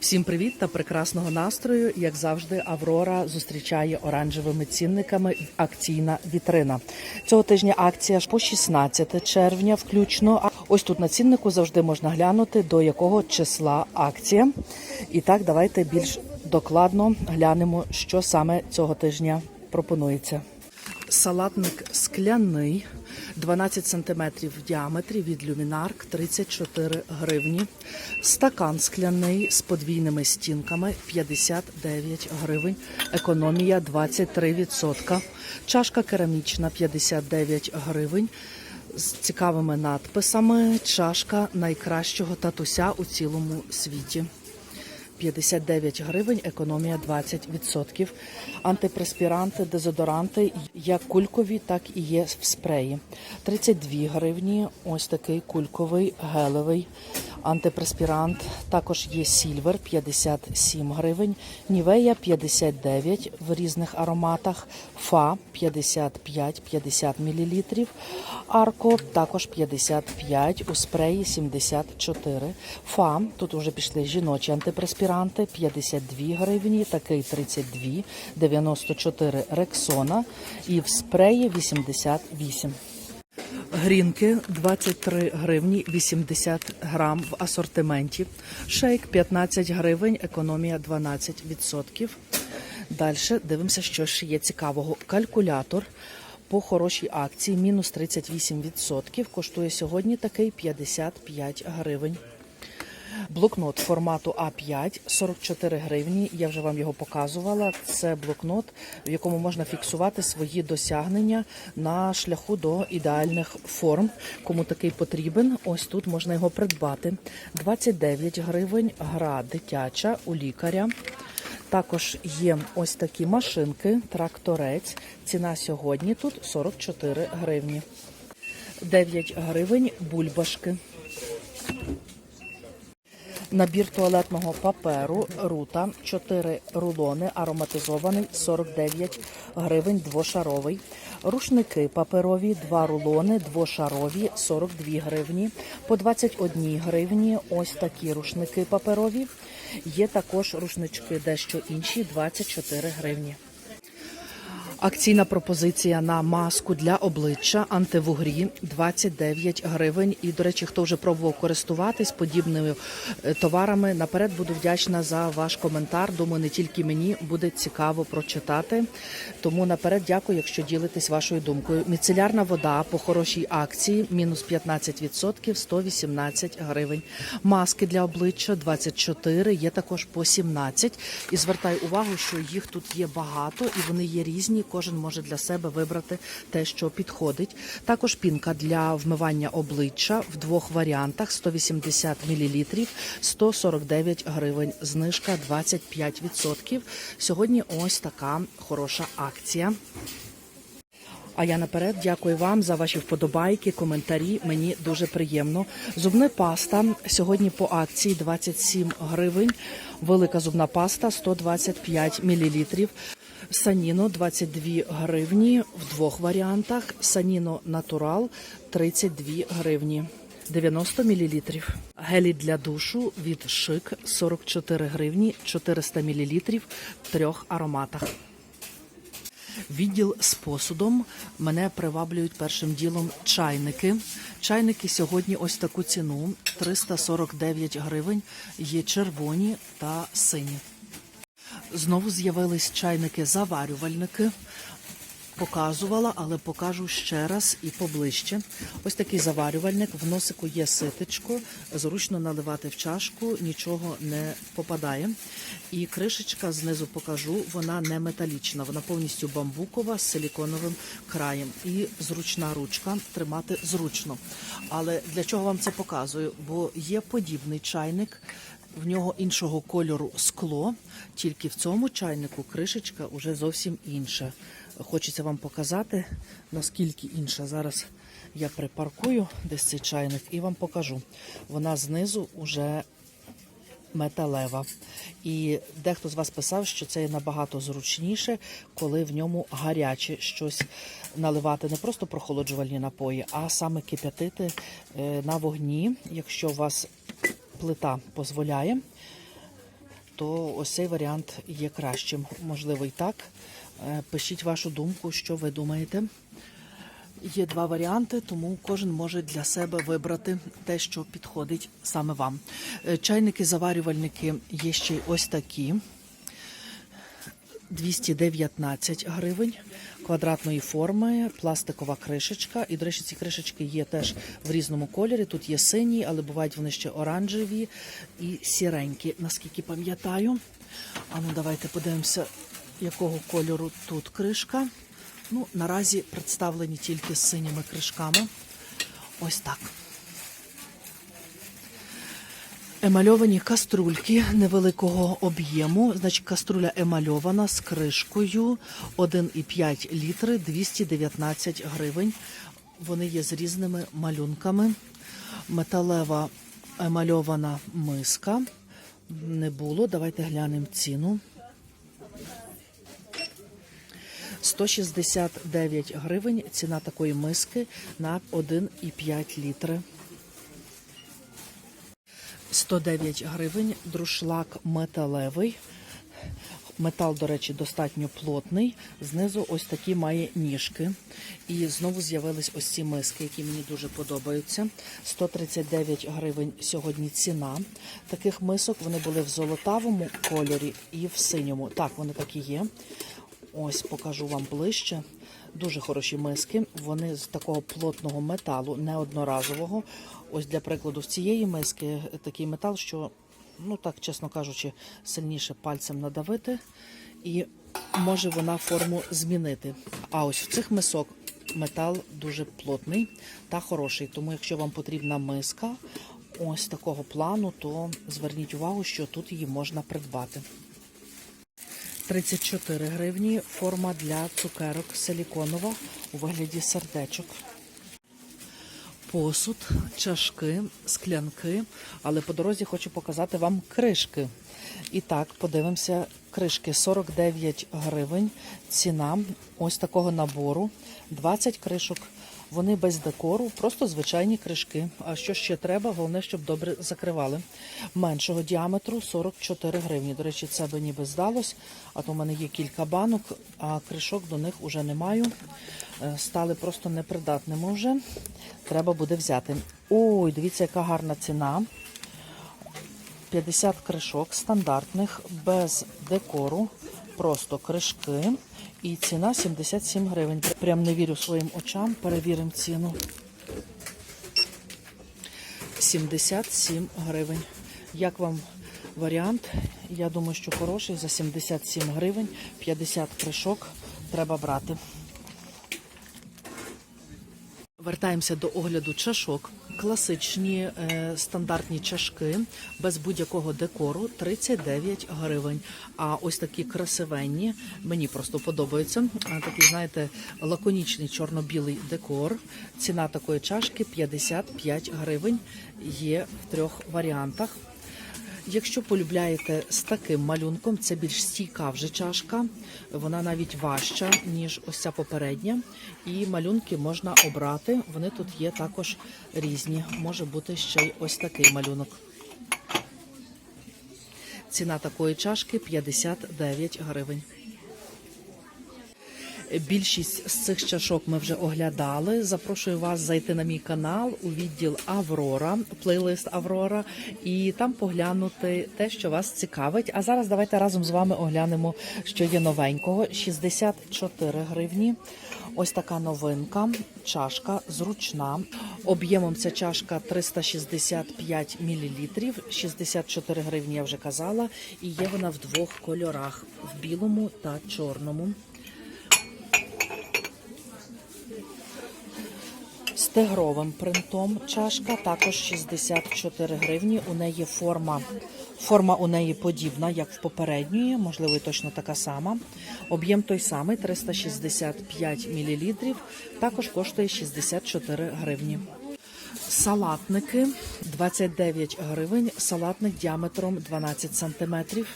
Всім привіт та прекрасного настрою. Як завжди, Аврора зустрічає оранжевими цінниками акційна вітрина. Цього тижня акція по 16 червня, включно. А ось тут на ціннику завжди можна глянути до якого числа акція. І так, давайте більш докладно глянемо, що саме цього тижня пропонується. Салатник скляний, 12 см в діаметрі від люмінарк 34 гривні. Стакан скляний з подвійними стінками 59 гривень. Економія 23%. Чашка керамічна 59 гривень. З цікавими надписами. Чашка найкращого татуся у цілому світі. 59 гривень, економія 20%. Антипреспіранти, дезодоранти, як кулькові, так і є в спреї. 32 гривні. Ось такий кульковий гелевий антипреспірант. Також є сільвер 57 гривень, нівея 59 в різних ароматах, фа 55-50 мл, арко також 55, у спреї 74. Фа, тут вже пішли жіночі антипреспіранти 52 гривні, такий 32, 94 рексона і в спреї 88. Грінки 23 гривні 80 грам в асортименті. Шейк 15 гривень, економія 12%. Далі дивимося, що ще є цікавого. Калькулятор по хорошій акції мінус 38%. Коштує сьогодні такий 55 гривень. Блокнот формату А5 44 гривні. Я вже вам його показувала. Це блокнот, в якому можна фіксувати свої досягнення на шляху до ідеальних форм. Кому такий потрібен, ось тут можна його придбати. 29 гривень. Гра дитяча у лікаря. Також є ось такі машинки, тракторець. Ціна сьогодні тут 44 гривні. 9 гривень бульбашки. Набір туалетного паперу рута 4 рулони, ароматизований 49 гривень, двошаровий. Рушники паперові, 2 рулони, двошарові 42 гривні. По 21 гривні ось такі рушники паперові. Є також рушнички дещо інші 24 гривні. Акційна пропозиція на маску для обличчя антивугрі 29 гривень. І, до речі, хто вже пробував користуватись подібними е, товарами, наперед буду вдячна за ваш коментар. Думаю, не тільки мені буде цікаво прочитати. Тому наперед дякую, якщо ділитесь вашою думкою. Міцелярна вода по хорошій акції мінус 15%, 118 гривень. Маски для обличчя 24, є також по 17. І звертаю увагу, що їх тут є багато і вони є різні. Кожен може для себе вибрати те, що підходить. Також пінка для вмивання обличчя в двох варіантах: 180 мл, 149 гривень. Знижка 25%. Сьогодні ось така хороша акція. А я наперед дякую вам за ваші вподобайки, коментарі. Мені дуже приємно. Зубна паста сьогодні по акції 27 гривень. Велика зубна паста 125 мл. Саніно 22 гривні в двох варіантах. Саніно Натурал 32 гривні. 90 мл. Гелі для душу від Шик 44 гривні, 400 мл в трьох ароматах. Відділ з посудом мене приваблюють першим ділом чайники. Чайники сьогодні ось таку ціну 349 гривень. Є червоні та сині. Знову з'явились чайники-заварювальники. Показувала, але покажу ще раз і поближче. Ось такий заварювальник. В носику є ситечко, зручно наливати в чашку, нічого не попадає. І кришечка знизу покажу, вона не металічна, вона повністю бамбукова з силіконовим краєм. І зручна ручка тримати зручно. Але для чого вам це показую? Бо є подібний чайник. В нього іншого кольору скло, тільки в цьому чайнику кришечка вже зовсім інша. Хочеться вам показати, наскільки інша. Зараз я припаркую десь цей чайник і вам покажу. Вона знизу вже металева. І дехто з вас писав, що це набагато зручніше, коли в ньому гаряче щось наливати, не просто прохолоджувальні напої, а саме кип'ятити е, на вогні, якщо у вас плита дозволяє. то ось цей варіант є кращим. Можливо, і так. Е, Пишіть вашу думку, що ви думаєте. Є два варіанти, тому кожен може для себе вибрати те, що підходить саме вам. Е, Чайники-заварювальники є ще й ось такі. 219 гривень квадратної форми, пластикова кришечка. І, до речі, ці кришечки є теж в різному кольорі. Тут є сині, але бувають вони ще оранжеві і сіренькі, наскільки пам'ятаю. А ну давайте подивимося, якого кольору тут кришка. Ну, наразі представлені тільки з синіми кришками. Ось так. Емальовані каструльки невеликого об'єму. Значить, каструля емальована з кришкою 1,5 літри 219 гривень. Вони є з різними малюнками. Металева емальована миска. Не було. Давайте глянемо ціну. 169 гривень ціна такої миски на 1,5 літри. 109 гривень друшлак металевий. Метал, до речі, достатньо плотний. Знизу ось такі має ніжки. І знову з'явились ось ці миски, які мені дуже подобаються. 139 гривень сьогодні ціна. Таких мисок вони були в золотавому кольорі і в синьому. Так, вони такі є. Ось покажу вам ближче. Дуже хороші миски. Вони з такого плотного металу, не одноразового. Ось для прикладу, в цієї миски такий метал, що, ну так, чесно кажучи, сильніше пальцем надавити, і може вона форму змінити. А ось в цих мисок метал дуже плотний та хороший. Тому, якщо вам потрібна миска ось такого плану, то зверніть увагу, що тут її можна придбати. 34 гривні форма для цукерок силіконова у вигляді сердечок. Посуд, чашки, склянки, але по дорозі хочу показати вам кришки. І так, подивимося, кришки 49 гривень. Ціна ось такого набору. 20 кришок. Вони без декору, просто звичайні кришки. А що ще треба? Головне, щоб добре закривали. Меншого діаметру 44 гривні. До речі, це би ніби здалось. А то в мене є кілька банок, а кришок до них вже не маю. Е, Стали просто непридатними вже. Треба буде взяти. Ой, дивіться, яка гарна ціна. 50 кришок стандартних, без декору, просто кришки. І ціна 77 гривень. Прям не вірю своїм очам. Перевіримо ціну. 77 гривень. Як вам варіант? Я думаю, що хороший. За 77 гривень 50 кришок треба брати. Вертаємося до огляду чашок. Класичні е, стандартні чашки без будь-якого декору 39 гривень. А ось такі красивенні, мені просто подобаються. Такий, знаєте, лаконічний чорно-білий декор. Ціна такої чашки 55 гривень. Є в трьох варіантах. Якщо полюбляєте з таким малюнком, це більш стійка вже чашка, вона навіть важча, ніж ось ця попередня. І малюнки можна обрати. Вони тут є також різні. Може бути ще й ось такий малюнок. Ціна такої чашки 59 гривень. Більшість з цих чашок ми вже оглядали. Запрошую вас зайти на мій канал у відділ Аврора, плейлист Аврора, і там поглянути те, що вас цікавить. А зараз давайте разом з вами оглянемо, що є новенького. 64 гривні. Ось така новинка. Чашка зручна. Об'ємом ця чашка 365 мл. 64 гривні я вже казала. І є вона в двох кольорах: в білому та чорному. Тигровим принтом чашка, також 64 гривні. У неї форма. Форма у неї подібна, як в попередньої, можливо, точно така сама. Об'єм той самий 365 мл. Також коштує 64 гривні. Салатники 29 гривень. Салатник діаметром 12 сантиметрів.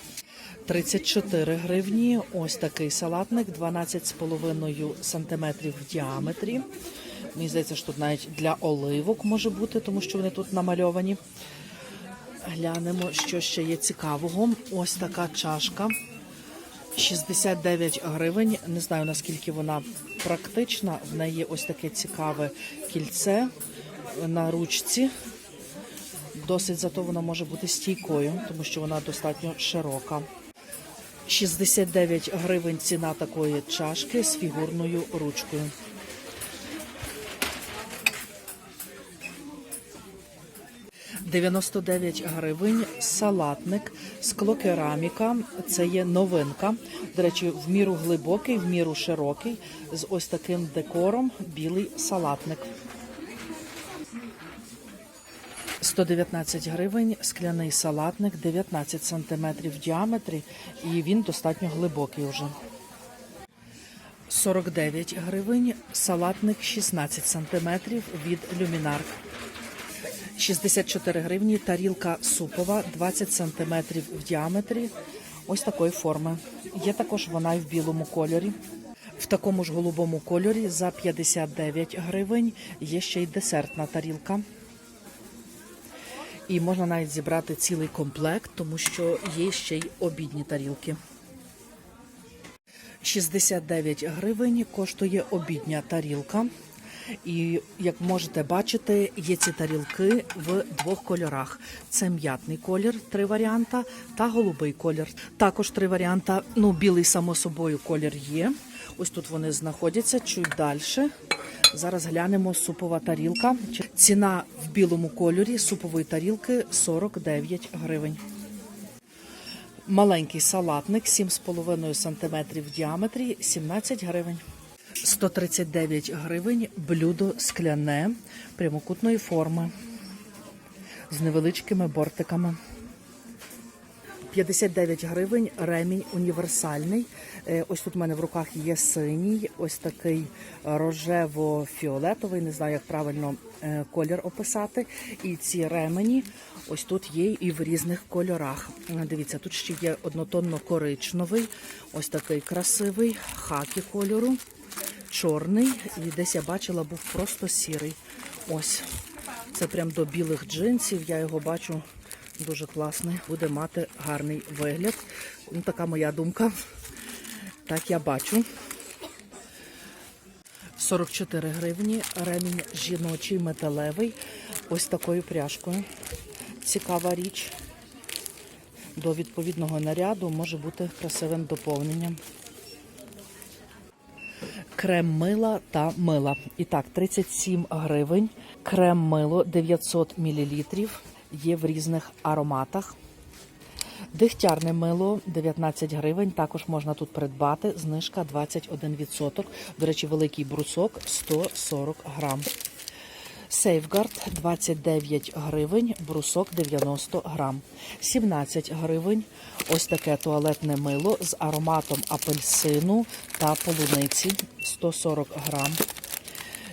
34 гривні. Ось такий салатник, 12,5 сантиметрів в діаметрі. Мені здається, що тут навіть для оливок може бути, тому що вони тут намальовані. Глянемо, що ще є цікавого. Ось така чашка. 69 гривень. Не знаю наскільки вона практична. В неї ось таке цікаве кільце на ручці. Досить зато вона може бути стійкою, тому що вона достатньо широка. 69 гривень ціна такої чашки з фігурною ручкою. – 99 гривень салатник, склокераміка. Це є новинка. До речі, в міру глибокий, в міру широкий, з ось таким декором білий салатник. 119 гривень, скляний салатник, 19 сантиметрів в діаметрі, і він достатньо глибокий вже. 49 гривень, салатник 16 сантиметрів від люмінарк. 64 гривні, тарілка супова, 20 сантиметрів в діаметрі, ось такої форми. Є також вона і в білому кольорі. В такому ж голубому кольорі за 59 гривень є ще й десертна тарілка. І можна навіть зібрати цілий комплект, тому що є ще й обідні тарілки. 69 гривень коштує обідня тарілка. І як можете бачити, є ці тарілки в двох кольорах: це м'ятний колір, три варіанта, та голубий колір. Також три варіанта. Ну, білий, само собою, колір є. Ось тут вони знаходяться чуть далі. Зараз глянемо супова тарілка. Ціна в білому кольорі супової тарілки 49 гривень. Маленький салатник 7,5 см в діаметрі 17 гривень. 139 гривень блюдо скляне прямокутної форми з невеличкими бортиками. 59 гривень ремінь універсальний. Е, Ось тут в мене в руках є синій, ось такий рожево-фіолетовий, не знаю, як правильно е, колір описати. І ці ремені ось тут є і в різних кольорах. Е, Дивіться, тут ще є однотонно-коричневий, ось такий красивий, хакі кольору, чорний. І десь я бачила, був просто сірий. Ось. Це прям до білих джинсів. Я його бачу дуже класний. Буде мати гарний вигляд. Ну, така моя думка. Так я бачу. 44 гривні. Ремінь жіночий металевий. Ось такою пряжкою. Цікава річ. До відповідного наряду може бути красивим доповненням. Крем мила та мила. І так, 37 гривень. Крем мило 900 мл. Є в різних ароматах. Дегтярне мило 19 гривень. Також можна тут придбати. Знижка 21%. До речі, великий брусок 140 грам. Сейфгард 29 гривень, брусок 90 грам. 17 гривень. Ось таке туалетне мило з ароматом апельсину та полуниці 140 грам.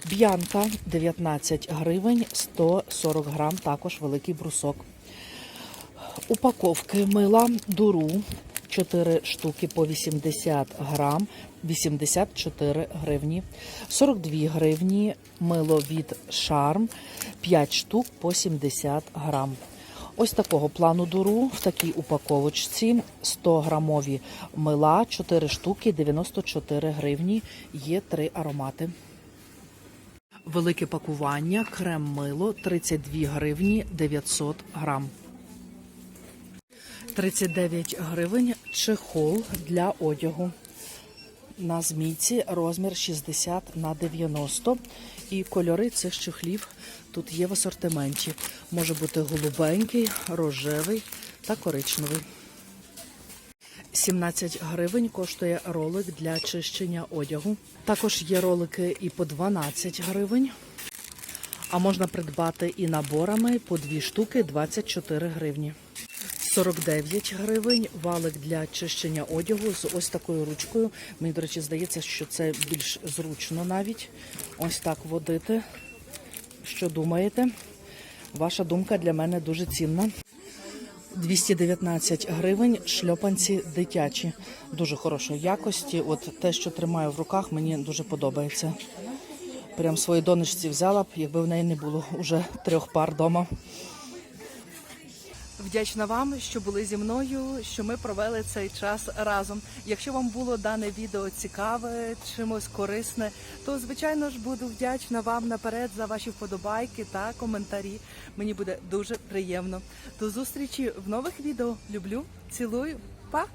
Б'янка 19 гривень, 140 грам, також великий брусок. Упаковки мила дуру 4 штуки по 80 грам, 84 гривні. 42 гривні мило від Шарм 5 штук по 70 грам. Ось такого плану дуру в такій упаковочці 100 грамові мила, 4 штуки, 94 гривні. Є три аромати. Велике пакування, крем мило 32 гривні 900 грам. 39 гривень чехол для одягу. На змійці розмір 60 на 90. І кольори цих чехлів тут є в асортименті. Може бути голубенький, рожевий та коричневий. 17 гривень коштує ролик для чищення одягу. Також є ролики і по 12 гривень. А можна придбати і наборами по 2 штуки 24 гривні. 49 гривень валик для чищення одягу з ось такою ручкою. Мені, до речі, здається, що це більш зручно навіть. Ось так водити. Що думаєте? Ваша думка для мене дуже цінна. 219 гривень шльопанці дитячі, дуже хорошої якості. От те, що тримаю в руках, мені дуже подобається. Прям своїй донечці взяла б, якби в неї не було уже трьох пар вдома. Вдячна вам, що були зі мною, що ми провели цей час разом. Якщо вам було дане відео цікаве, чимось корисне, то звичайно ж буду вдячна вам наперед за ваші вподобайки та коментарі. Мені буде дуже приємно. До зустрічі в нових відео. Люблю, цілую, па!